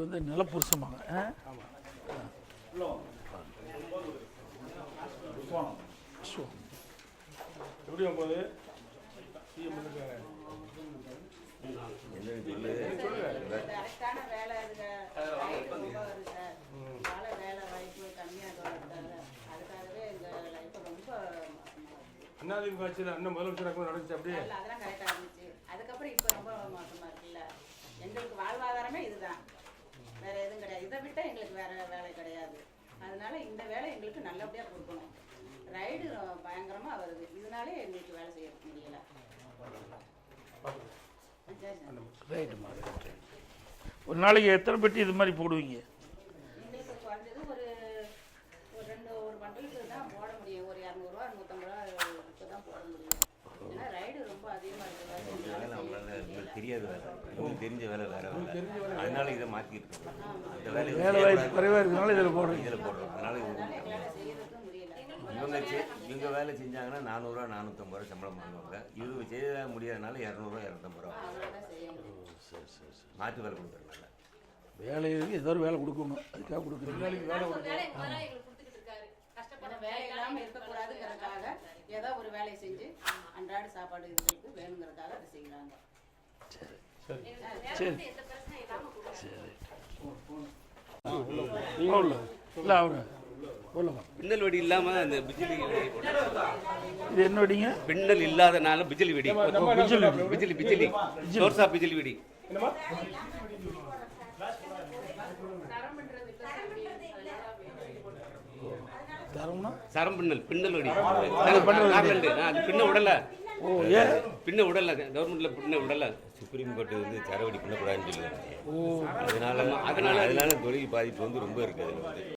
வந்து நிலப்புருஷமாங்க ஆ? விஸ்வம். எப்படி போகுது சிஎம் இருக்காங்க கரெக்டான வேலை இருக்க லைட் ரொம்ப வருது அதனால வேலை வாய்ப்பு கம்மியாக இருக்காங்க அதுக்காகவே இந்த லைஃப் ரொம்ப அதிமுக ஆட்சியில் அண்ணன் முதலமைச்சர் கூட நடந்துச்சு அப்படியே நல்லா அதெல்லாம் கரெக்டாக இருந்துச்சு அதுக்கப்புறம் இப்போ ரொம்ப மோசமாக இருக்குல்ல எங்களுக்கு வாழ்வாதாரமே இதுதான் வேற எதுவும் விட்டா எங்களுக்கு வேற வேலை கிடையாது. அதனால இந்த வேலை எங்களுக்கு நல்லபடியாக கொடுக்கணும். ரைடு பயங்கரமாக வருது. இதனாலே எங்களுக்கு வேலை செய்ய முடியல. ரைட்டுமா ரைட்டு ஒரு நாளைக்கு எத்தனை பெட்டி இது மாதிரி போடுவீங்க? எங்களுக்கு குறைஞ்சது ஒரு ஒரு ரெண்டு ஒரு பண்டலுக்கு தான் போட முடியும். ஒரு இரநூறுவா நூற்றம்பது ரூபா தான் போட முடியும் ஏன்னா ரைடு ரொம்ப அதிகமாக வேலை நம்மளால எங்களுக்கு தெரியாத வேலை எங்களுக்கு தெரிஞ்ச வேலை வேற வேலை. அதனால இதை மாற்றிட்டு இருக்கோம் அந்த வேலையை வேலை வாய்ப்பு குறைவாக இருக்கிறனால இதில் போடுறீங்க. இதில் போடுறோம். அதனால இது வேலை இவங்க இவங்க வேலை செஞ்சாங்கன்னா நானூறுரூவா நானூற்றம்பது ரூபா சம்பளம் வாங்குவாங்க. இவங்க செய்ய முடியாதனால இரநூறுவா இரநூத்தம்பது ரூபா. அவ்வளோதான் செய்ய முடியும் மாற்று வேலை கொடுக்குறதுனால. வேலை இருக்கு ஏதோ ஒரு வேலை கொடுக்கணும். அதுக்காக கொடுக்குறீங்க. ஏன்னா வேலை இல்லாமல் இருக்கக்கூடாதுங்கிறதுக்காக ஏதோ ஒரு வேலையை செஞ்சு அன்றாட சாப்பாடு இதுகளுக்கு வேணுங்கிறதுக்காக அதை செய்கிறாங்க. சரி சரி உள்ள இல்லை அவங்க உள்ளவா பின்னல் வெடி இல்லாம அந்த பிஜிலி. இது பின்னல் இல்லாதனால பிஜிலி வெடி பிஜிலி பிஜிலி பிஜிலி சோர்ஸா பிஜிலி வெடி சரம் பின்னல் பின்னல் வெடி பின்ன விடல ஓ ஏன்? பின்ன விடல கவர்மெண்ட்ல பின்ன விடல சுப்ரீம் கோர்ட்டு வந்து தரவடி பண்ணக்கூடாதுன்னு சொல்லுவாங்க. ஓ. அதனால அதனால அதனால தொழில் பாதிப்பு வந்து ரொம்ப இருக்குது அதில் வந்து.